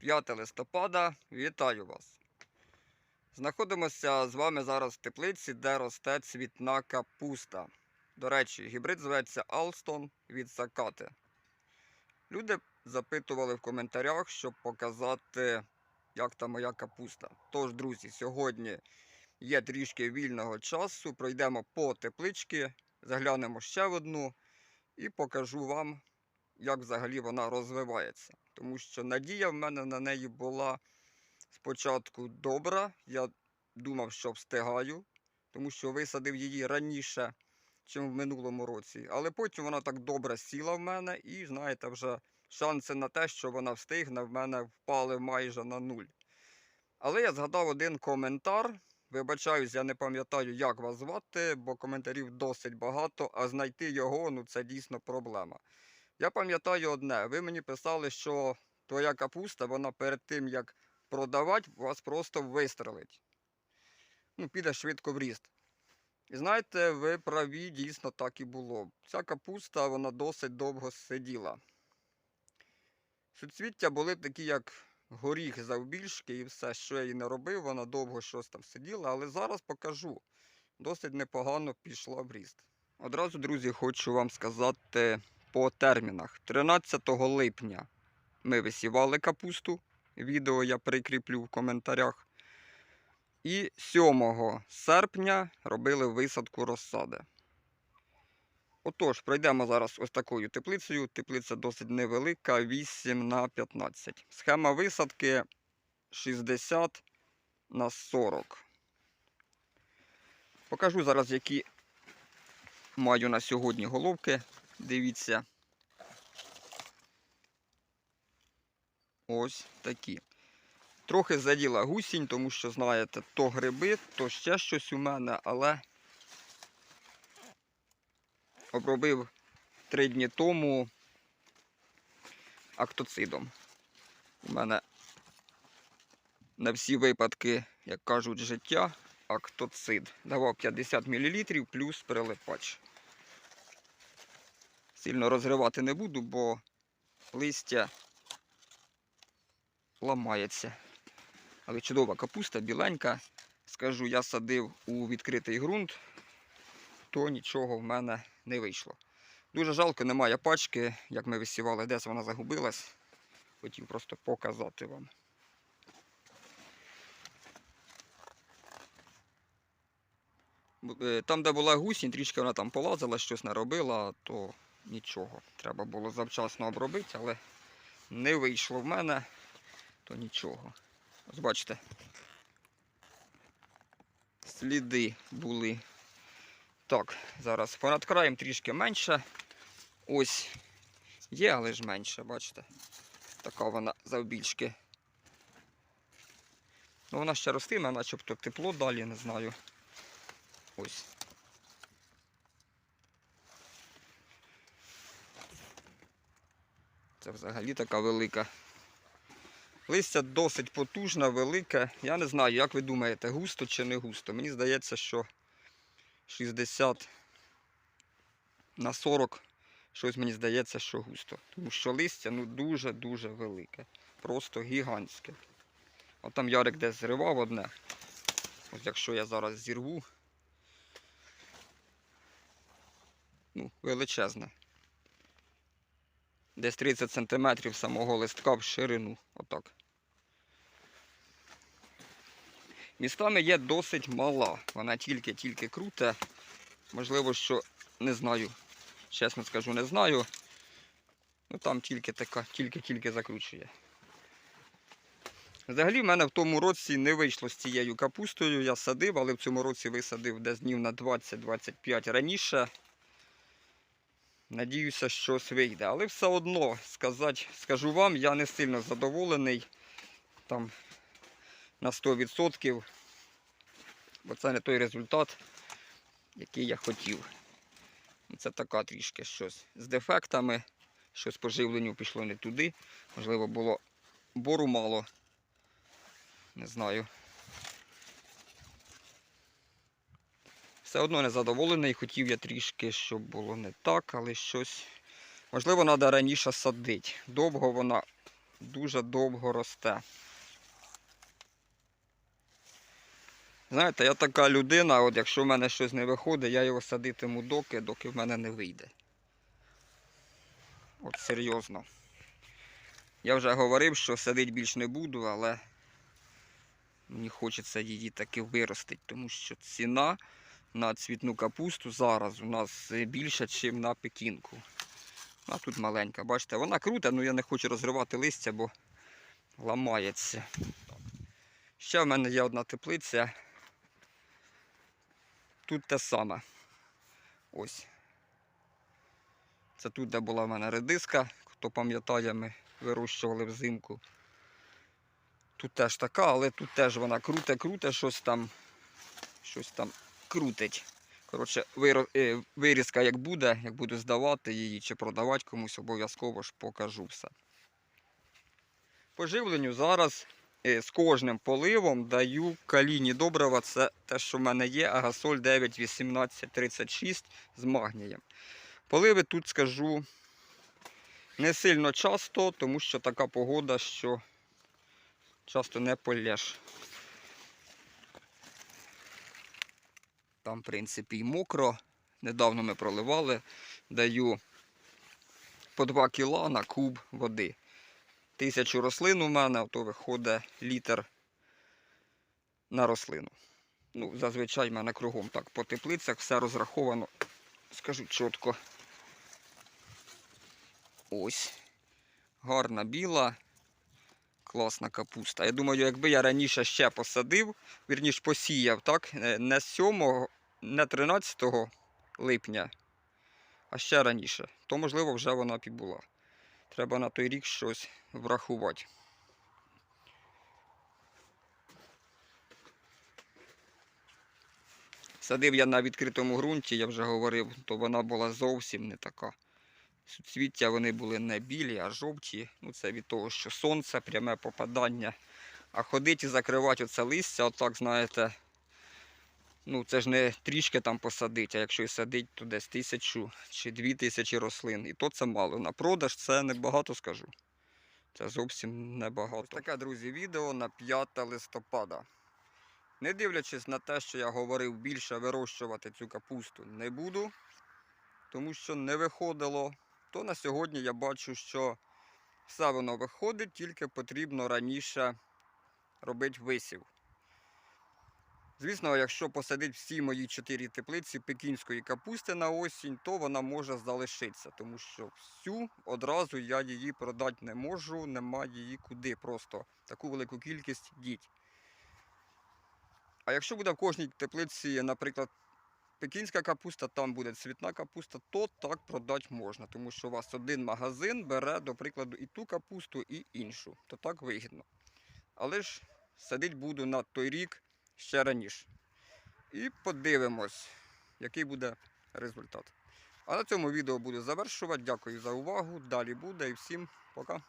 5 листопада, вітаю вас. Знаходимося з вами зараз в теплиці, де росте цвітна капуста. До речі, гібрид зветься Алстон від Закати. Люди запитували в коментарях, щоб показати, як та моя капуста. Тож, друзі, сьогодні є трішки вільного часу. Пройдемо по теплички, заглянемо ще в одну і покажу вам, як взагалі вона розвивається. Тому що надія в мене на неї була спочатку добра. Я думав, що встигаю, тому що висадив її раніше, ніж в минулому році. Але потім вона так добре сіла в мене, і, знаєте, вже шанси на те, що вона встигне, в мене впали майже на нуль. Але я згадав один коментар. Вибачаюсь, я не пам'ятаю, як вас звати, бо коментарів досить багато, а знайти його ну це дійсно проблема. Я пам'ятаю одне: ви мені писали, що твоя капуста, вона перед тим як продавати, вас просто вистрелить. Ну, піде швидко в ріст. І знаєте, ви праві, дійсно так і було. Ця капуста вона досить довго сиділа. Суцвіття були такі, як горіх завбільшки, і все, що я їй не робив, вона довго щось там сиділа, але зараз покажу. Досить непогано пішла в ріст. Одразу, друзі, хочу вам сказати по термінах. 13 липня ми висівали капусту. Відео я прикріплю в коментарях. І 7 серпня робили висадку розсади. Отож, пройдемо зараз ось такою теплицею. Теплиця досить невелика, 8 на 15. Схема висадки 60 на 40. Покажу зараз, які маю на сьогодні головки. Дивіться. Ось такі. Трохи заділа гусінь, тому що, знаєте, то гриби, то ще щось у мене, але обробив три дні тому актоцидом. У мене на всі випадки, як кажуть, життя, актоцид. Давав 50 мл плюс прилипач. Сильно розривати не буду, бо листя ламається. Але чудова капуста, біленька. Скажу, я садив у відкритий ґрунт, то нічого в мене не вийшло. Дуже жалко, немає пачки, як ми висівали, десь вона загубилась. Хотів просто показати вам. Е, Там, де була гусінь, трішки вона там полазила, щось наробила, то нічого. Треба було завчасно обробити, але не вийшло в мене, то нічого. Ось бачите. Сліди були. Так, зараз понад краєм трішки менше. Ось є, але ж менше, бачите. Така вона завбільшки. Ну, вона ще ростиме, начебто тепло далі, не знаю. Ось. Це взагалі така велика. Листя досить потужне, велике. Я не знаю, як ви думаєте, густо чи не густо. Мені здається, що 60 на 40 щось мені здається, що густо. Тому що листя ну, дуже-дуже велике. Просто гігантське. От там Ярик десь зривав одне. Ось якщо я зараз зірву. Ну, величезне. Десь 30 см самого листка в ширину. Отак. Містами є досить мала. Вона тільки-тільки крута. Можливо, що не знаю. Чесно скажу, не знаю. Ну там тільки така, тільки-тільки закручує. Взагалі в мене в тому році не вийшло з цією капустою. Я садив, але в цьому році висадив десь днів на 20-25 раніше. Надіюся, щось вийде. Але все одно сказати, скажу вам, я не сильно задоволений там на 100%, бо це не той результат, який я хотів. Це така трішки щось з дефектами, щось по живленню пішло не туди. Можливо, було бору мало. Не знаю. Все одно незадоволений, хотів я трішки, щоб було не так, але щось. Можливо, треба раніше садити. Довго вона дуже довго росте. Знаєте, я така людина, от якщо в мене щось не виходить, я його садитиму доки, доки в мене не вийде. От серйозно. Я вже говорив, що садити більш не буду, але мені хочеться її таки виростити, тому що ціна на цвітну капусту зараз у нас більша, ніж на пекінку. А тут маленька, бачите, вона крута, але я не хочу розривати листя, бо ламається. Ще в мене є одна теплиця. Тут те саме. Ось. Це тут, де була в мене редиска, хто пам'ятає, ми вирощували взимку. Тут теж така, але тут теж вона круте-круте, щось там, щось там крутить. Коротше, е, вирізка як буде, як буду здавати її чи продавати комусь, обов'язково ж покажу все. По живленню зараз е, з кожним поливом даю калійні добрива. Це те, що в мене є, агасоль 9 18 36 з магнієм. Поливи тут скажу не сильно часто, тому що така погода, що часто не полєш. Там, в принципі, і мокро. Недавно ми проливали. Даю по 2 кіла на куб води. Тисячу рослин у мене, то виходить літр на рослину. Ну, зазвичай в мене кругом так по теплицях все розраховано, скажу чітко. Ось. Гарна біла, класна капуста. Я думаю, якби я раніше ще посадив, вірніш посіяв, так, е, не 7, не 13 липня, а ще раніше, то можливо вже вона б і була. Треба на той рік щось врахувати. Садив я на відкритому ґрунті, я вже говорив, то вона була зовсім не така. Суцвіття вони були не білі, а жовті. Ну, це від того, що сонце, пряме попадання. А ходити і закривати оце листя, отак, знаєте, ну це ж не трішки там посадити, а якщо і садить, то десь тисячу чи дві тисячі рослин. І то це мало. На продаж це небагато скажу. Це зовсім небагато. Ось таке, друзі, відео на 5 листопада. Не дивлячись на те, що я говорив, більше вирощувати цю капусту не буду, тому що не виходило, то на сьогодні я бачу, що все воно виходить, тільки потрібно раніше робити висів. Звісно, якщо посадити всі мої чотири теплиці пекінської капусти на осінь, то вона може залишитися, тому що всю одразу я її продати не можу, нема її куди просто таку велику кількість діть. А якщо буде в кожній теплиці, наприклад, пекінська капуста, там буде цвітна капуста, то так продати можна, тому що у вас один магазин бере, до прикладу, і ту капусту, і іншу. То так вигідно. Але ж садити буду на той рік ще раніше. І подивимось, який буде результат. А на цьому відео буду завершувати. Дякую за увагу. Далі буде і всім пока.